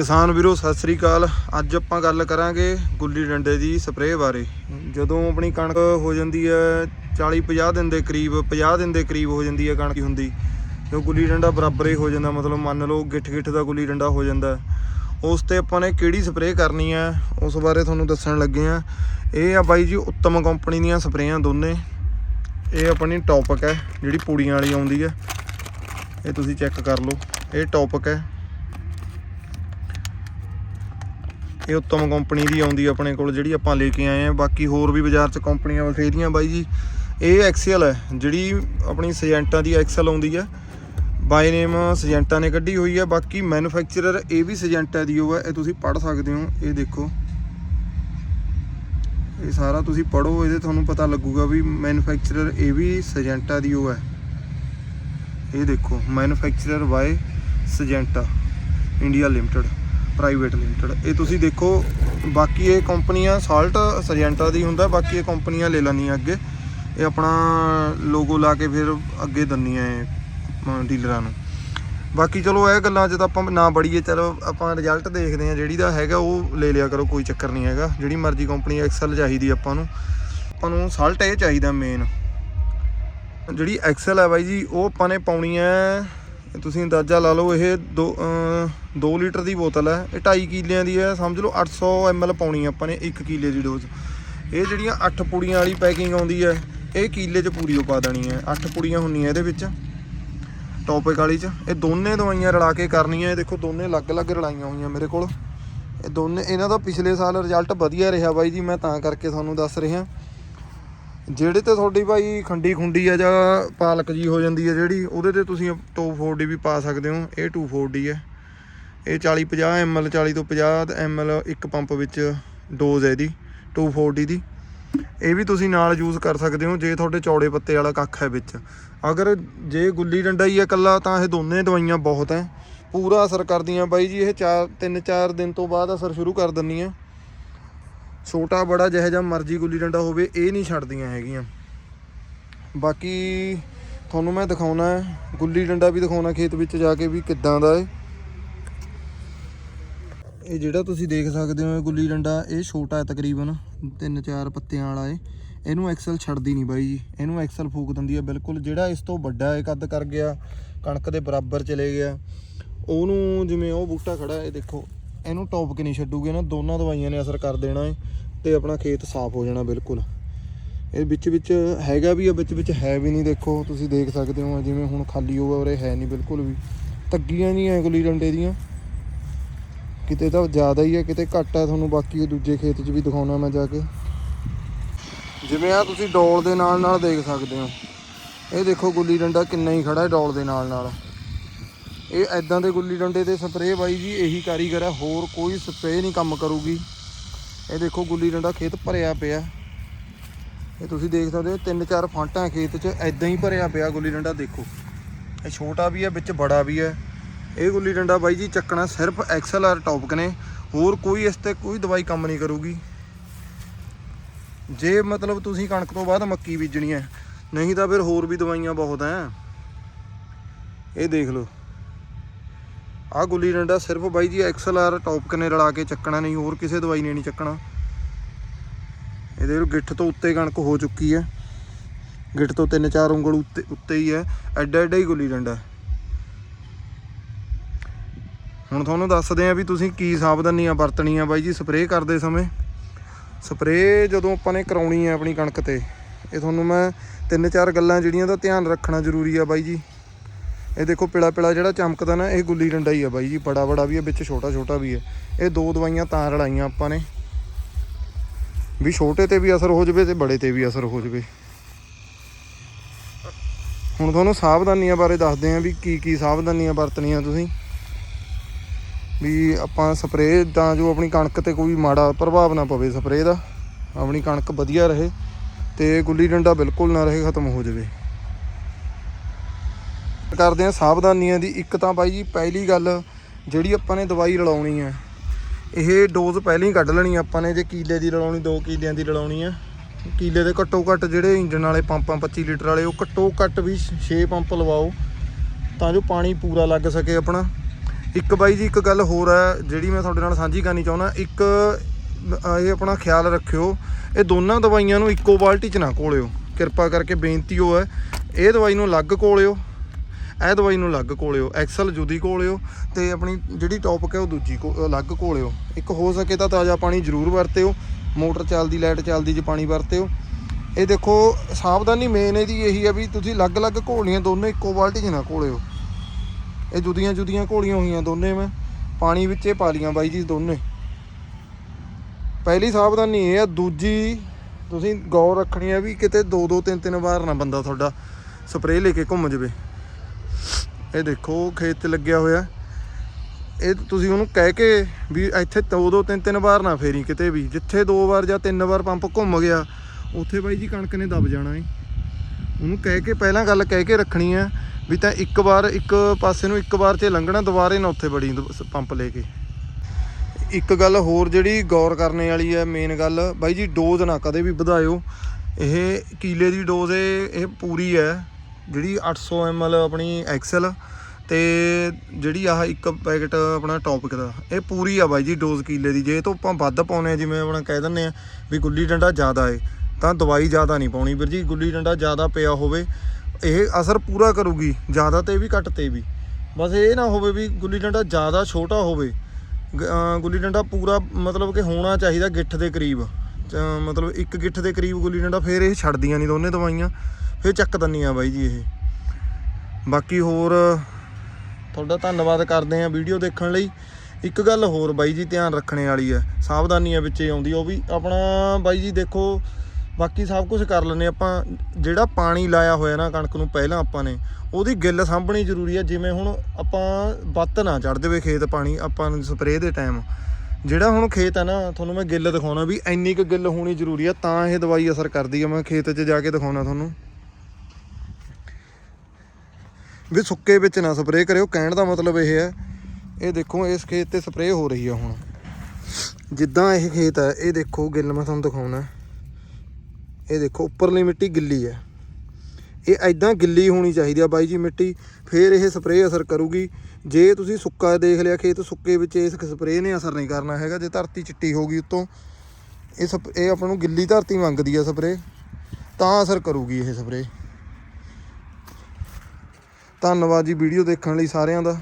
ਕਿਸਾਨ ਵੀਰੋ, ਸਤਿ ਸ੍ਰੀ ਅਕਾਲ। ਅੱਜ ਆਪਾਂ ਗੱਲ ਕਰਾਂਗੇ ਗੁੱਲੀ ਡੰਡੇ ਦੀ ਸਪਰੇਅ ਬਾਰੇ। ਜਦੋਂ ਆਪਣੀ ਕਣਕ ਹੋ ਜਾਂਦੀ ਹੈ 40 50 ਦਿਨ ਦੇ ਕਰੀਬ 50 ਦਿਨ ਦੇ ਕਰੀਬ ਹੋ ਜਾਂਦੀ ਹੈ ਕਣਕ ਹੁੰਦੀ ਜੋ ਗੁੱਲੀ ਡੰਡਾ ਬਰਾਬਰ ਹੀ ਹੋ ਜਾਂਦਾ। ਮਤਲਬ ਮੰਨ ਲਓ ਗਿੱਠ ਗਿੱਠ ਦਾ ਗੁੱਲੀ ਡੰਡਾ ਹੋ ਜਾਂਦਾ। ਉਸ ਤੇ ਆਪਾਂ ਨੇ ਕਿਹੜੀ ਸਪਰੇਅ ਕਰਨੀ ਹੈ, ਉਸ ਬਾਰੇ ਤੁਹਾਨੂੰ ਦੱਸਣ ਲੱਗੇ ਆ ਇਹ ਆ ਬਾਈ ਜੀ, ਉੱਤਮ ਕੰਪਨੀ ਦੀਆਂ ਸਪਰੇਆਂ ਦੋਨੇ। ਇਹ ਆਪਣੀ ਟੌਪਕ ਹੈ, ਜਿਹੜੀ ਪੂੜੀਆਂ ਵਾਲੀ ਆਉਂਦੀ ਹੈ। ਇਹ ਤੁਸੀਂ ਚੈੱਕ ਕਰ ਲਓ। ਇਹ ਟੌਪਕ ਹੈ ਇਹ ਉੱਤਮ ਕੰਪਨੀ ਦੀ ਆਉਂਦੀ ਆਪਣੇ ਕੋਲ, ਜਿਹੜੀ ਆਪਾਂ ਲੈ ਕੇ ਆਏ ਆ। ਬਾਕੀ ਹੋਰ ਵੀ ਬਾਜ਼ਾਰ 'ਚ ਕੰਪਨੀਆਂ ਬਥੇਰੀਆਂ ਬਾਈ ਜੀ। ਇਹ ਐਕਸਲ ਹੈ ਜਿਹੜੀ ਆਪਣੀ ਸਜੈਂਟਾ ਦੀ ਐਕਸਲ ਆਉਂਦੀ ਹੈ ਬਾਈ ਨੇਮ ਸਜੈਂਟਾ ਨੇ ਕੱਢੀ ਹੋਈ ਹੈ ਬਾਕੀ ਮੈਨੂਫੈਕਚਰਰ ਇਹ ਵੀ ਸਜੈਂਟਾ ਦੀ ਉਹ ਹੈ ਇਹ ਤੁਸੀਂ ਪੜ੍ਹ ਸਕਦੇ ਹੋ। ਇਹ ਦੇਖੋ। ਇਹ ਸਾਰਾ ਤੁਸੀਂ ਪੜੋ ਇਹਦੇ ਤੁਹਾਨੂੰ ਪਤਾ ਲੱਗੂਗਾ ਵੀ ਮੈਨੂਫੈਕਚਰਰ ਇਹ ਵੀ ਸਜੈਂਟਾ ਦੀ ਉਹ ਹੈ ਇਹ ਦੇਖੋ manufacturer by Syngenta India limited private limited. ਇਹ ਤੁਸੀਂ ਦੇਖੋ, ਬਾਕੀ ਇਹ ਕੰਪਨੀਆਂ ਸਾਲਟ ਸਜੈਂਟਾ ਦੀ ਹੁੰਦਾ, ਬਾਕੀ ਇਹ ਕੰਪਨੀਆਂ ਲੈ ਲੈਂਦੀਆਂ ਅੱਗੇ। ਇਹ ਆਪਣਾ ਲੋਗੋ ਲਾ ਕੇ ਫਿਰ ਅੱਗੇ ਦੰਨੀਆਂ ਇਹ ਡੀਲਰਾਂ ਨੂੰ। ਬਾਕੀ ਚਲੋ ਇਹ ਗੱਲਾਂ 'ਚ ਤਾਂ ਆਪਾਂ ਨਾ ਬੜੀਏ ਚਲੋ ਆਪਾਂ ਰਿਜ਼ਲਟ ਦੇਖਦੇ ਹਾਂ, ਜਿਹੜੀ ਦਾ ਹੈਗਾ ਉਹ ਲੈ ਲਿਆ ਕਰੋ, ਕੋਈ ਚੱਕਰ ਨਹੀਂ ਹੈਗਾ। ਜਿਹੜੀ ਮਰਜ਼ੀ ਕੰਪਨੀ ਐਕਸਲ ਚਾਹੀਦੀ ਆਪਾਂ ਨੂੰ। ਆਪਾਂ ਨੂੰ ਸਾਲਟ ਇਹ ਚਾਹੀਦਾ ਮੇਨ ਜਿਹੜੀ ਐਕਸਲ ਹੈ ਬਾਈ ਜੀ, ਉਹ ਆਪਾਂ ਨੇ ਪਾਉਣੀ ਹੈ ਤੁਸੀਂ ਅੰਦਾਜ਼ਾ ਲਾ ਲਓ, ਇਹ 2 2 ਲੀਟਰ ਦੀ ਬੋਤਲ ਹੈ। ਇਹ 2.5 ਕਿਲਿਆਂ ਦੀ ਹੈ, ਸਮਝ ਲਓ 800 ml ਪਾਉਣੀ ਆਪਾਂ ਨੇ 1 ਕਿਲੇ ਦੀ ਡੋਜ਼ ਇਹ ਜਿਹੜੀਆਂ 8 ਪੁੜੀਆਂ ਵਾਲੀ ਪੈਕਿੰਗ ਆਉਂਦੀ ਹੈ, ਇਹ ਕਿੱਲੇ 'ਚ ਪੂਰੀ ਉਹ ਪਾ ਦੇਣੀ ਹੈ। 8 ਪੁੜੀਆਂ ਹੁੰਦੀਆਂ ਇਹਦੇ ਵਿੱਚ। ਟੌਪਿਕ ਵਾਲੀ 'ਚ। ਇਹ ਦੋਨੇ ਦਵਾਈਆਂ ਰਲਾ ਕੇ ਕਰਨੀਆਂ, ਇਹ ਦੇਖੋ ਦੋਨੇ ਅਲੱਗ-ਅਲੱਗ ਰਲਾਈਆਂ ਹੋਈਆਂ ਮੇਰੇ ਕੋਲ। ਇਹ ਦੋਨੇ, ਇਹਨਾਂ ਦਾ ਪਿਛਲੇ ਸਾਲ ਰਿਜ਼ਲਟ ਵਧੀਆ ਰਿਹਾ ਬਾਈ ਜੀ, ਮੈਂ ਤਾਂ ਕਰਕੇ ਤੁਹਾਨੂੰ ਦੱਸ ਰਿਹਾ। ਜਿਹੜੇ ਤੇ ਤੁਹਾਡੀ ਭਾਈ ਖੰਡੀ ਖੁੰਡੀ ਆ ਜਾਂ ਪਾਲਕ ਜੀ ਹੋ ਜਾਂਦੀ ਹੈ ਜਿਹੜੀ, ਉਹਦੇ ਤੇ ਤੁਸੀਂ 240 ਵੀ ਪਾ ਸਕਦੇ ਹੋ। ਇਹ 240 ਹੈ ਇਹ 40 50 ml 40 ਤੋਂ 50 ml ਇੱਕ ਪੰਪ ਵਿੱਚ ਡੋਜ਼ ਹੈ ਇਹਦੀ 240 ਦੀ। ਇਹ ਵੀ ਤੁਸੀਂ ਨਾਲ ਯੂਜ਼ ਕਰ ਸਕਦੇ ਹੋ, ਜੇ ਤੁਹਾਡੇ ਚੌੜੇ ਪੱਤੇ ਵਾਲਾ ਕੱਖ ਹੈ ਵਿੱਚ। ਅਗਰ ਜੇ ਗੁੱਲੀ ਡੰਡਾ ਹੀ ਹੈ ਇਕੱਲਾ, ਤਾਂ ਇਹ ਦੋਨੇ ਦਵਾਈਆਂ ਬਹੁਤ ਹੈ ਪੂਰਾ ਅਸਰ ਕਰਦੀਆਂ ਬਾਈ ਜੀ, ਇਹ 4 3 4 ਦਿਨ ਤੋਂ ਬਾਅਦ ਅਸਰ ਸ਼ੁਰੂ ਕਰ ਦਿੰਦੀਆਂ। ਛੋਟਾ, ਬੜਾ ਜਿਹੋ ਜਿਹਾ ਮਰਜ਼ੀ ਗੁੱਲੀ ਡੰਡਾ ਹੋਵੇ, ਇਹ ਨਹੀਂ ਛੱਡਦੀਆਂ ਹੈਗੀਆਂ। ਬਾਕੀ ਤੁਹਾਨੂੰ ਮੈਂ ਦਿਖਾਉਣਾ ਹੈ, ਗੁੱਲੀ ਡੰਡਾ ਵੀ ਦਿਖਾਉਣਾ ਖੇਤ ਵਿੱਚ ਜਾ ਕੇ ਵੀ ਕਿੱਦਾਂ ਦਾ ਹੈ ਇਹ ਜਿਹੜਾ ਤੁਸੀਂ ਦੇਖ ਸਕਦੇ ਹੋ ਇਹ ਗੁੱਲੀ ਡੰਡਾ, ਇਹ ਛੋਟਾ ਹੈ ਤਕਰੀਬਨ, ਤਿੰਨ ਚਾਰ ਪੱਤਿਆਂ ਵਾਲਾ ਹੈ ਇਹਨੂੰ ਐਕਸਲ ਛੱਡਦੀ ਨਹੀਂ ਬਾਈ ਜੀ, ਇਹਨੂੰ ਐਕਸਲ ਫੂਕ ਦਿੰਦੀ ਹੈ ਬਿਲਕੁਲ। ਜਿਹੜਾ ਇਸ ਤੋਂ ਵੱਡਾ ਹੈ ਕੱਦ ਕਰ ਗਿਆ, ਕਣਕ ਦੇ ਬਰਾਬਰ ਚਲੇ ਗਿਆ। ਉਹਨੂੰ ਜਿਵੇਂ ਉਹ ਬੂਟਾ ਖੜਾ ਹੈ ਦੇਖੋ। ਇਹਨੂੰ ਟੌਪ ਕੇ ਨਹੀਂ ਛੱਡੂਗੇ ਨਾ, ਦੋਨਾਂ ਦਵਾਈਆਂ ਨੇ ਅਸਰ ਕਰ ਦੇਣਾ ਹੈ ਤੇ ਆਪਣਾ ਖੇਤ ਸਾਫ਼ ਹੋ ਜਾਣਾ ਬਿਲਕੁਲ। ਇਹ ਵਿੱਚ ਵਿੱਚ ਹੈਗਾ ਵੀ ਆ, ਵਿੱਚ ਵਿੱਚ ਹੈ ਵੀ ਨਹੀਂ, ਦੇਖੋ, ਤੁਸੀਂ ਦੇਖ ਸਕਦੇ ਹੋ ਜਿਵੇਂ ਹੁਣ ਖਾਲੀ ਹੋਊਗਾ ਉਰੇ ਹੈ ਨਹੀਂ ਬਿਲਕੁਲ ਵੀ। ਤੱਗੀਆਂ ਨਹੀਂ ਐ ਗੁੱਲੀ ਡੰਡੇ ਦੀਆਂ। ਕਿਤੇ ਤਾਂ ਜ਼ਿਆਦਾ ਹੀ ਹੈ ਕਿਤੇ ਘੱਟ ਹੈ ਤੁਹਾਨੂੰ ਬਾਕੀ ਦੂਜੇ ਖੇਤ 'ਚ ਵੀ ਦਿਖਾਉਣਾ ਮੈਂ ਜਾ ਕੇ। ਜਿਵੇਂ ਆ, ਤੁਸੀਂ ਡੋਲ ਦੇ ਨਾਲ ਨਾਲ ਦੇਖ ਸਕਦੇ ਹੋ। ਇਹ ਦੇਖੋ ਗੁੱਲੀ ਡੰਡਾ ਕਿੰਨਾ ਹੀ ਖੜਾ ਹੈ ਡੋਲ ਦੇ ਨਾਲ ਨਾਲ ਇਹ ਐਦਾਂ ਦੇ ਗੁੱਲੀ ਡੰਡੇ ਤੇ ਸਪਰੇਅ ਬਾਈ ਜੀ, ਇਹੀ ਕਾਰੀਗਰ ਹੈ, ਹੋਰ ਕੋਈ ਸਪਰੇਅ ਨਹੀਂ ਕੰਮ ਕਰੂਗੀ। ਇਹ ਦੇਖੋ ਗੁੱਲੀ ਡੰਡਾ ਖੇਤ ਭਰਿਆ ਪਿਆ। ਇਹ ਤੁਸੀਂ ਦੇਖ ਸਕਦੇ ਹੋ, ਤਿੰਨ ਚਾਰ ਫਾਂਟਾਂ ਖੇਤ 'ਚ ਐਦਾਂ ਹੀ ਭਰਿਆ ਪਿਆ ਗੁੱਲੀ ਡੰਡਾ, ਦੇਖੋ। ਇਹ ਛੋਟਾ ਵੀ ਹੈ, ਵਿੱਚ ਬੜਾ ਵੀ ਹੈ। ਇਹ ਗੁੱਲੀ ਡੰਡਾ ਬਾਈ ਜੀ ਚੱਕਣਾ ਸਿਰਫ ਐਕਸਲ ਆਰ ਟੌਪਕ ਨੇ, ਹੋਰ ਕੋਈ ਇਸ ਤੇ ਕੋਈ ਦਵਾਈ ਕੰਮ ਨਹੀਂ ਕਰੂਗੀ। ਜੇ ਮਤਲਬ ਤੁਸੀਂ ਕਣਕ ਤੋਂ ਬਾਅਦ ਮੱਕੀ ਬੀਜਣੀ ਹੈ, ਨਹੀਂ ਤਾਂ ਫਿਰ ਹੋਰ ਵੀ ਦਵਾਈਆਂ ਬਹੁਤ ਐ ਇਹ ਦੇਖ ਲਓ। ਆਹ ਗੁੱਲੀ ਡੰਡਾ ਸਿਰਫ ਬਾਈ ਜੀ ਐਕਸਲ ਆਰ ਟੌਪਕ ਨੇ ਰਲਾ ਕੇ ਚੱਕਣਾ ਨਹੀਂ, ਹੋਰ ਕਿਸੇ ਦਵਾਈ ਨੇ ਨਹੀਂ ਚੱਕਣਾ। ਇਹਦੇ ਗਿੱਠ ਤੋਂ ਉੱਤੇ ਕਣਕ ਹੋ ਚੁੱਕੀ ਹੈ। ਗਿੱਠ ਤੋਂ ਤਿੰਨ ਚਾਰ ਉਂਗਲ ਉੱਤੇ ਉੱਤੇ ਹੀ ਹੈ। ਐਡਾ ਐਡਾ ਹੀ ਗੁੱਲੀ ਡੰਡਾ। ਹੁਣ ਤੁਹਾਨੂੰ ਦੱਸਦੇ ਆ ਵੀ ਤੁਸੀਂ ਕੀ ਸਾਵਧਾਨੀਆਂ ਵਰਤਣੀਆਂ ਬਾਈ ਜੀ ਸਪਰੇਅ ਕਰਦੇ ਸਮੇਂ। ਸਪਰੇਅ ਜਦੋਂ ਆਪਾਂ ਨੇ ਕਰਾਉਣੀ ਹੈ ਆਪਣੀ ਕਣਕ ਤੇ, ਇਹ ਤੁਹਾਨੂੰ ਮੈਂ ਤਿੰਨ ਚਾਰ ਗੱਲਾਂ ਜਿਹੜੀਆਂ ਦਾ ਧਿਆਨ ਰੱਖਣਾ ਜ਼ਰੂਰੀ ਆ ਬਾਈ ਜੀ। ਇਹ ਦੇਖੋ ਪਿਲਾ ਪਿਲਾ ਜਿਹੜਾ ਚਮਕਦਾ ਨਾ, ਇਹ ਗੁੱਲੀ ਡੰਡਾ ਹੀ ਆ ਬਾਈ ਜੀ, ਬੜਾ ਬੜਾ ਵੀ ਹੈ ਵਿੱਚ ਛੋਟਾ ਛੋਟਾ ਵੀ ਹੈ ਇਹ ਦੋ ਦਵਾਈਆਂ ਤਾਂ ਰਲਾਈਆਂ ਆਪਾਂ ਨੇ। ਵੀ ਛੋਟੇ ਤੇ ਵੀ ਅਸਰ ਹੋ ਜਾਵੇ ਤੇ ਬੜੇ ਤੇ ਵੀ ਅਸਰ ਹੋ ਜਾਵੇ। ਹੁਣ ਤੁਹਾਨੂੰ ਸਾਵਧਾਨੀਆਂ ਬਾਰੇ ਦੱਸਦੇ ਆਂ ਵੀ ਕੀ ਕੀ ਸਾਵਧਾਨੀਆਂ ਵਰਤਣੀਆਂ ਤੁਸੀਂ। ਵੀ ਆਪਾਂ ਸਪਰੇਅ ਤਾਂ ਜੋ ਆਪਣੀ ਕਣਕ ਤੇ ਕੋਈ ਮਾੜਾ ਪ੍ਰਭਾਵ ਨਾ ਪਵੇ ਸਪਰੇਅ ਦਾ, ਆਪਣੀ ਕਣਕ ਵਧੀਆ ਰਹੇ ਤੇ ਗੁੱਲੀ ਡੰਡਾ ਬਿਲਕੁਲ ਨਾ ਰਹੇ, ਖਤਮ ਹੋ ਜਾਵੇ। ਕਰਦੇ ਆ ਸਾਵਧਾਨੀਆਂ ਦੀ। ਇੱਕ ਤਾਂ ਬਾਈ ਜੀ, ਪਹਿਲੀ ਗੱਲ ਜਿਹੜੀ ਆਪਾਂ ਨੇ ਦਵਾਈ ਰਲਾਉਣੀ ਹੈ, ਇਹ ਡੋਜ਼ ਪਹਿਲਾਂ ਹੀ ਕੱਢ ਲੈਣੀ ਆਪਾਂ ਨੇ, ਜੇ ਕੀਲੇ ਦੀ ਰਲਾਉਣੀ 2 ਕੀਲਿਆਂ ਦੀ ਰਲਾਉਣੀ ਹੈ ਕੀਲੇ ਦੇ ਘੱਟੋ ਘੱਟ ਜਿਹੜੇ ਇੰਜਨ ਵਾਲੇ ਪੰਪਾਂ 25 ਲੀਟਰ ਵਾਲੇ, ਉਹ ਘੱਟੋ ਘੱਟ ਵੀ 6 ਪੰਪ ਲਵਾਓ, ਤਾਂ ਜੋ ਪਾਣੀ ਪੂਰਾ ਲੱਗ ਸਕੇ ਆਪਣਾ। ਇੱਕ ਬਾਈ ਜੀ, ਇੱਕ ਗੱਲ ਹੋਰ ਹੈ, ਜਿਹੜੀ ਮੈਂ ਤੁਹਾਡੇ ਨਾਲ ਸਾਂਝੀ ਕਰਨੀ ਚਾਹੁੰਦਾ, ਇੱਕ ਇਹ ਆਪਣਾ ਖਿਆਲ ਰੱਖਿਓ, ਇਹ ਦੋਨਾਂ ਦਵਾਈਆਂ ਨੂੰ ਇੱਕੋ ਬਾਲਟੀ 'ਚ ਨਾ ਘੋਲਿਓ। ਕਿਰਪਾ ਕਰਕੇ ਬੇਨਤੀ ਉਹ ਹੈ, ਇਹ ਦਵਾਈ ਨੂੰ ਅਲੱਗ ਘੋਲਿਓ। ਇਹ ਦਵਾਈ ਨੂੰ ਅਲੱਗ ਘੋਲਿਓ, ਐਕਸਲ ਜੁਦੀ ਘੋਲਿਓ ਤੇ ਆਪਣੀ ਜਿਹੜੀ ਟੌਪਿਕ ਹੈ ਉਹ ਦੂਜੀ ਘੋ- ਅਲੱਗ ਘੋਲਿਓ। ਇੱਕ ਹੋ ਸਕੇ ਤਾਂ ਤਾਜ਼ਾ ਪਾਣੀ ਜ਼ਰੂਰ ਵਰਤਿਓ, ਮੋਟਰ ਚੱਲਦੀ, ਲਾਈਟ ਚੱਲਦੀ 'ਚ ਪਾਣੀ ਵਰਤਿਓ। ਇਹ ਦੇਖੋ, ਸਾਵਧਾਨੀ ਮੇਨ ਇਹਦੀ ਇਹੀ ਆ ਵੀ ਤੁਸੀਂ ਅਲੱਗ-ਅਲੱਗ ਘੋਲੀਆਂ ਦੋਨੇ ਇੱਕੋ ਬਾਲਟੀ 'ਚ ਨਾ ਘੋਲਿਓ। ਇਹ ਜੁਦੀਆਂ ਜੁਦੀਆਂ ਘੋਲੀਆਂ ਹੋਈਆਂ ਦੋਨੇ ਮੈਂ, ਪਾਣੀ ਵਿੱਚ ਇਹ ਪਾ ਲੀਆਂ ਬਾਈ ਜੀ ਦੋਨੇ। ਪਹਿਲੀ ਸਾਵਧਾਨੀ ਇਹ ਆ, ਦੂਜੀ ਤੁਸੀਂ ਗੌਰ ਰੱਖਣੀ ਆ ਵੀ ਕਿਤੇ ਦੋ ਦੋ ਤਿੰਨ ਤਿੰਨ ਵਾਰ ਨਾ ਬੰਦਾ ਤੁਹਾਡਾ ਸਪਰੇਅ ਲੈ ਕੇ ਘੁੰਮ ਜਵੇ। ਇਹ ਦੇਖੋ, ਖੇਤ 'ਚ ਲੱਗਿਆ ਹੋਇਆ। ਇਹ ਤੁਸੀਂ ਉਹਨੂੰ ਕਹਿ ਕੇ ਵੀ ਇੱਥੇ ਦੋ ਦੋ, ਤਿੰਨ ਤਿੰਨ ਵਾਰ ਨਾ ਫੇਰੀ ਕਿਤੇ ਵੀ, ਜਿੱਥੇ ਦੋ ਵਾਰ ਜਾਂ ਤਿੰਨ ਵਾਰ ਪੰਪ ਘੁੰਮ ਗਿਆ, ਉੱਥੇ ਬਾਈ ਜੀ ਕਣਕ ਨੇ ਦਬ ਜਾਣਾ ਏ। ਉਹਨੂੰ ਕਹਿ ਕੇ ਪਹਿਲਾਂ ਗੱਲ ਕਹਿ ਕੇ ਰੱਖਣੀ ਆ ਵੀ ਤਾਂ ਇੱਕ ਵਾਰ, ਇੱਕ ਪਾਸੇ ਨੂੰ ਇੱਕ ਵਾਰ 'ਚ ਲੰਘਣਾ, ਦੁਬਾਰੇ ਨਾ ਉੱਥੇ ਬੜੀ ਪੰਪ ਲੈ ਕੇ। ਇੱਕ ਗੱਲ ਹੋਰ ਜਿਹੜੀ ਗੌਰ ਕਰਨੇ ਵਾਲੀ ਹੈ ਮੇਨ ਗੱਲ, ਬਾਈ ਜੀ ਡੋਜ਼ ਨਾ ਕਦੇ ਵੀ ਵਧਾਇਓ। ਇਹ ਕੀਲੇ ਦੀ ਡੋਜ਼ ਇਹ ਪੂਰੀ ਹੈ ਜਿਹੜੀ 800 ml ਆਪਣੀ ਐਕਸਲ ਤੇ ਜਿਹੜੀ ਆਹ ਇੱਕ ਪੈਕਟ ਆਪਣਾ ਟੌਪਿਕ ਦਾ, ਇਹ ਪੂਰੀ ਆ ਬਾਈ ਜੀ ਡੋਜ਼ ਕਿਲੇ ਦੀ। ਜੇ ਤੋਂ ਆਪਾਂ ਵੱਧ ਪਾਉਨੇ ਆ, ਜਿਵੇਂ ਆਪਣਾ ਕਹਿ ਦਿੰਨੇ ਆ ਵੀ ਗੁੱਲੀ ਡੰਡਾ ਜ਼ਿਆਦਾ ਏ, ਤਾਂ ਦਵਾਈ ਜ਼ਿਆਦਾ ਨਹੀਂ ਪਾਉਣੀ ਵੀਰ ਜੀ। ਗੁੱਲੀ ਡੰਡਾ ਜ਼ਿਆਦਾ ਪਿਆ ਹੋਵੇ, ਇਹ ਅਸਰ ਪੂਰਾ ਕਰੂਗੀ, ਜ਼ਿਆਦਾ ਤੇ ਵੀ, ਘੱਟ ਤੇ ਵੀ। ਬਸ ਇਹ ਨਾ ਹੋਵੇ ਵੀ ਗੁੱਲੀ ਡੰਡਾ ਜ਼ਿਆਦਾ ਛੋਟਾ ਹੋਵੇ ਗੁੱਲੀ ਡੰਡਾ ਪੂਰਾ ਮਤਲਬ ਕਿ ਹੋਣਾ ਚਾਹੀਦਾ ਗਿੱਠ ਦੇ ਕਰੀਬ। ਮਤਲਬ ਇੱਕ ਗਿੱਠ ਦੇ ਕਰੀਬ ਗੁੱਲੀ ਡੰਡਾ ਫਿਰ ਇਹ ਛੱਡਦੀਆਂ ਨਹੀਂ ਦੋਨੇ ਦਵਾਈਆਂ, ਫਿਰ ਚੱਕ ਦਿੰਦੀਆਂ ਬਾਈ ਜੀ ਇਹ। ਬਾਕੀ ਹੋਰ ਤੁਹਾਡਾ ਧੰਨਵਾਦ ਕਰਦੇ ਆ ਵੀਡੀਓ ਦੇਖਣ ਲਈ। ਇੱਕ ਗੱਲ ਹੋਰ ਬਾਈ ਜੀ ਧਿਆਨ ਰੱਖਣੇ ਵਾਲੀ ਹੈ, ਸਾਵਧਾਨੀਆਂ ਵਿੱਚ ਹੀ ਆਉਂਦੀ, ਉਹ ਵੀ ਆਪਣਾ ਬਾਈ ਜੀ ਦੇਖੋ, ਬਾਕੀ ਸਭ ਕੁਝ ਕਰ ਲੈਂਦੇ ਆਪਾਂ। ਜਿਹੜਾ ਪਾਣੀ ਲਾਇਆ ਹੋਇਆ ਨਾ ਕਣਕ ਨੂੰ ਪਹਿਲਾਂ ਆਪਾਂ ਨੇ, ਉਹਦੀ ਗਿੱਲ ਸਾਂਭਣੀ ਜ਼ਰੂਰੀ ਹੈ। ਜਿਵੇਂ ਹੁਣ ਆਪਾਂ ਬੱਤ ਨਾ ਚੜ ਦੇਵੇ ਖੇਤ ਪਾਣੀ, ਆਪਾਂ ਨੂੰ ਸਪਰੇਅ ਦੇ ਟਾਈਮ ਜਿਹੜਾ ਹੁਣ ਖੇਤ ਹੈ ਨਾ, ਤੁਹਾਨੂੰ ਮੈਂ ਗਿੱਲ ਦਿਖਾਉਣਾ ਵੀ ਇੰਨੀ ਕੁ ਗਿੱਲ ਹੋਣੀ ਜ਼ਰੂਰੀ ਹੈ ਤਾਂ ਇਹ ਦਵਾਈ ਅਸਰ ਕਰਦੀ ਆ। ਮੈਂ ਖੇਤ 'ਚ ਜਾ ਕੇ ਦਿਖਾਉਣਾ ਤੁਹਾਨੂੰ। ਵੀ ਸੁੱਕੇ ਵਿੱਚ ਨਾ ਸਪਰੇਅ ਕਰਿਓ, ਕਹਿਣ ਦਾ ਮਤਲਬ ਇਹ ਹੈ, ਇਹ ਦੇਖੋ, ਇਸ ਖੇਤ ਤੇ ਸਪਰੇਅ ਹੋ ਰਹੀ ਆ ਹੁਣ। ਜਿੱਦਾਂ ਇਹ ਖੇਤ ਹੈ ਇਹ ਦੇਖੋ ਗਿੱਲ ਮੈਂ ਤੁਹਾਨੂੰ ਦਿਖਾਉਣਾ। ਇਹ ਦੇਖੋ, ਉੱਪਰਲੀ ਮਿੱਟੀ ਗਿੱਲੀ ਹੈ ਇਹ ਐਦਾਂ ਗਿੱਲੀ ਹੋਣੀ ਚਾਹੀਦੀ ਆ ਬਾਈ ਜੀ ਮਿੱਟੀ, ਫੇਰ ਇਹ ਸਪਰੇਅ ਅਸਰ ਕਰੂਗੀ। ਜੇ ਤੁਸੀਂ ਸੁੱਕਾ ਦੇਖ ਲਿਆ, ਖੇਤ ਸੁੱਕੇ ਵਿੱਚ ਇਸ ਸਪਰੇਅ ਨੇ ਅਸਰ ਨਹੀਂ ਕਰਨਾ ਹੈਗਾ, ਜੇ ਧਰਤੀ ਚਿੱਟੀ ਹੋ ਗਈ ਉੱਤੋਂ, ਇਹ ਸਪ- ਇਹ ਆਪਾਂ ਨੂੰ ਗਿੱਲੀ ਧਰਤੀ ਮੰਗਦੀ ਆ ਸਪਰੇਅ, ਤਾਂ ਅਸਰ ਕਰੂਗੀ ਇਹ ਸਪਰੇਅ। ਧੰਨਵਾਦ ਜੀ ਵੀਡੀਓ ਦੇਖਣ ਲਈ ਸਾਰਿਆਂ ਦਾ।